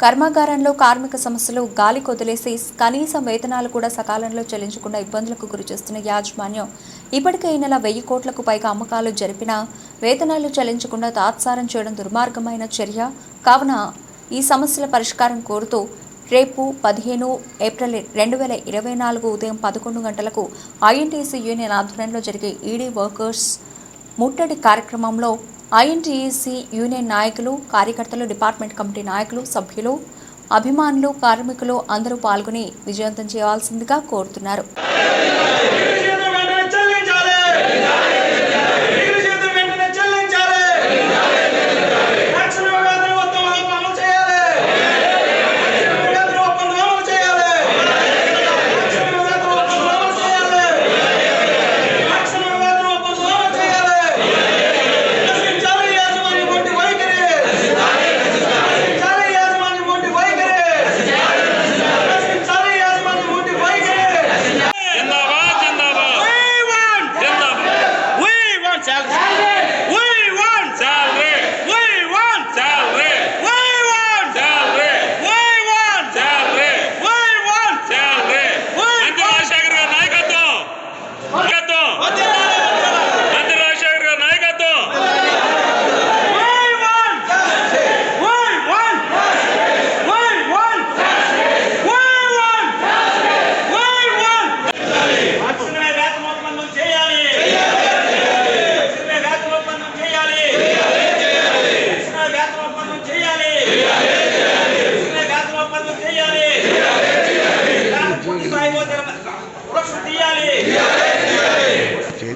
కర్మాగారంలో కార్మిక సమస్యలు గాలి కొదిలేసి కనీసం వేతనాలు కూడా సకాలంలో చెల్లించకుండా ఇబ్బందులకు గురిచేస్తున్న యాజమాన్యం ఇప్పటికే ఈ నెల వెయ్యి కోట్లకు పైగా అమ్మకాలు జరిపినా వేతనాలు చెల్లించకుండా తాత్సారం చేయడం దుర్మార్గమైన చర్య. కావున ఈ సమస్యల పరిష్కారం కోరుతూ రేపు పదిహేను ఏప్రిల్ రెండు వేల ఇరవై నాలుగు ఉదయం పదకొండు గంటలకు ఐఎన్టీసీ యూనియన్ ఆధ్వర్యంలో జరిగే ఈడీ వర్కర్స్ ముట్టడి కార్యక్రమంలో ఐఎన్టీఈసీ యూనియన్ నాయకులు కార్యకర్తలు డిపార్ట్మెంట్ కమిటీ నాయకులు సభ్యులు అభిమానులు కార్మికులు అందరూ పాల్గొని విజయవంతం చేయాల్సిందిగా కోరుతున్నారు.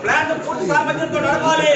ప్లాంట్ పూర్తి సామర్థ్యంతో నడపాలి.